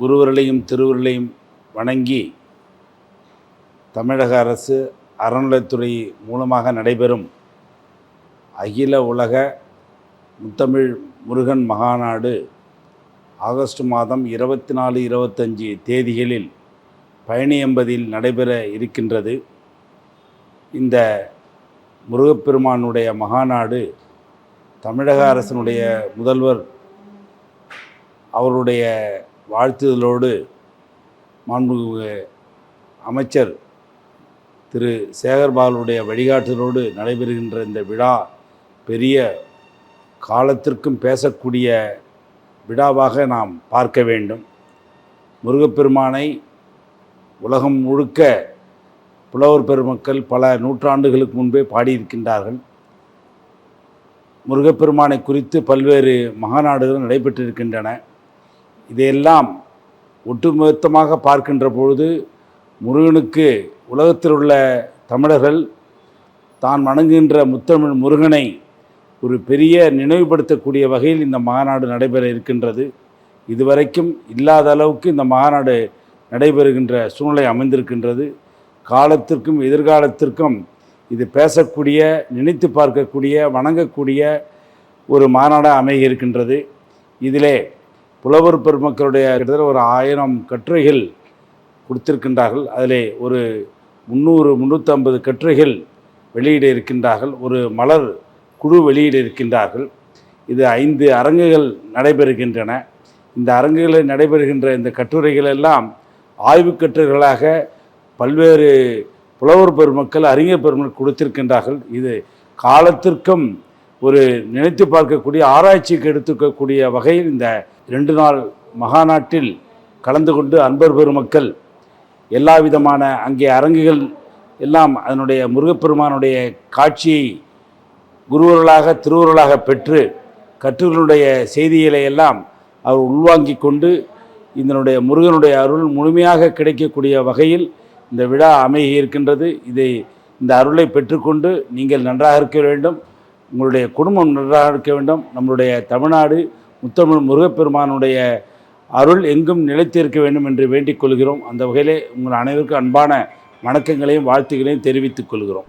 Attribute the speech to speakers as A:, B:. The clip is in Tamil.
A: குருவர்களையும் திருவர்களையும் வணங்கி தமிழக அரசு அறநிலைத்துறை மூலமாக நடைபெறும் அகில உலக முத்தமிழ் முருகன் மகாநாடு ஆகஸ்ட் மாதம் இருபத்தி நாலு இருபத்தஞ்சி தேதிகளில் பயணி என்பதில் நடைபெற இருக்கின்றது. இந்த முருகப்பெருமானுடைய மகாநாடு தமிழக அரசினுடைய முதல்வர் அவருடைய வாழ்த்துதலோடு மாண்புமிகு அமைச்சர் திரு சேகர்பாலுடைய வழிகாட்டுதலோடு நடைபெறுகின்ற இந்த விழா பெரிய காலத்திற்கும் பேசக்கூடிய விழாவாக நாம் பார்க்க வேண்டும். முருகப்பெருமானை உலகம் முழுக்க புலவர் பெருமக்கள் பல நூற்றாண்டுகளுக்கு முன்பே பாடியிருக்கின்றார்கள். முருகப்பெருமானை குறித்து பல்வேறு மகாநாடுகள் நடைபெற்றிருக்கின்றன. இதையெல்லாம் ஒட்டுமொத்தமாக பார்க்கின்ற பொழுது முருகனுக்கு உலகத்தில் உள்ள தமிழர்கள் தான் வணங்குகின்ற முத்தமிழ் முருகனை ஒரு பெரிய நினைவுபடுத்தக்கூடிய வகையில் இந்த மாநாடு நடைபெற இருக்கின்றது. இதுவரைக்கும் இல்லாத அளவுக்கு இந்த மாநாடு நடைபெறுகின்ற சூழ்நிலை அமைந்திருக்கின்றது. காலத்திற்கும் எதிர்காலத்திற்கும் இது பேசக்கூடிய நினைத்து பார்க்கக்கூடிய வணங்கக்கூடிய ஒரு மாநாடாக அமைக இருக்கின்றது இதிலே புலவர் பெருமக்களுடைய கிட்டத்தட்ட ஒரு ஆயிரம் கட்டுரைகள் கொடுத்திருக்கின்றார்கள். அதிலே ஒரு முந்நூறு முந்நூற்றம்பது கட்டுரைகள் வெளியிட இருக்கின்றார்கள். ஒரு மலர் குழு வெளியிட இருக்கின்றார்கள். இது ஐந்து அரங்குகள் நடைபெறுகின்றன. இந்த அரங்குகளில் நடைபெறுகின்ற இந்த கட்டுரைகள் எல்லாம் ஆய்வுக் கட்டுரைகளாக பல்வேறு புலவர் பெருமக்கள் அறிஞர் பெருமக்கள் கொடுத்திருக்கின்றார்கள். இது காலத்திற்கும் ஒரு நினைத்து பார்க்கக்கூடிய ஆராய்ச்சிக்கு எடுத்துக்கக்கூடிய வகையில் இந்த ரெண்டு நாள் மகாநாட்டில் கலந்து கொண்டு அன்பர் பெருமக்கள் எல்லா விதமான அங்கே அரங்குகள் எல்லாம் அதனுடைய முருகப்பெருமானுடைய காட்சியை குருவர்களாக திருவர்களாக பெற்று கற்றுகளுடைய செய்திகளை எல்லாம் அவர் உள்வாங்கி கொண்டு இதனுடைய முருகனுடைய அருள் முழுமையாக கிடைக்கக்கூடிய வகையில் இந்த விழா அமைகியிருக்கின்றது இதை இந்த அருளை பெற்றுக்கொண்டு நீங்கள் நன்றாக இருக்க வேண்டும். உங்களுடைய குடும்பம் நன்றாக இருக்க வேண்டும். நம்மளுடைய தமிழ்நாடு முத்தமிழ் முருகப்பெருமானுடைய அருள் எங்கும் நிலைத்திருக்க வேண்டும் என்று வேண்டிக் கொள்கிறோம். அந்த வகையிலே உங்கள் அனைவருக்கும் அன்பான வணக்கங்களையும் வாழ்த்துக்களையும் தெரிவித்துக் கொள்கிறோம்.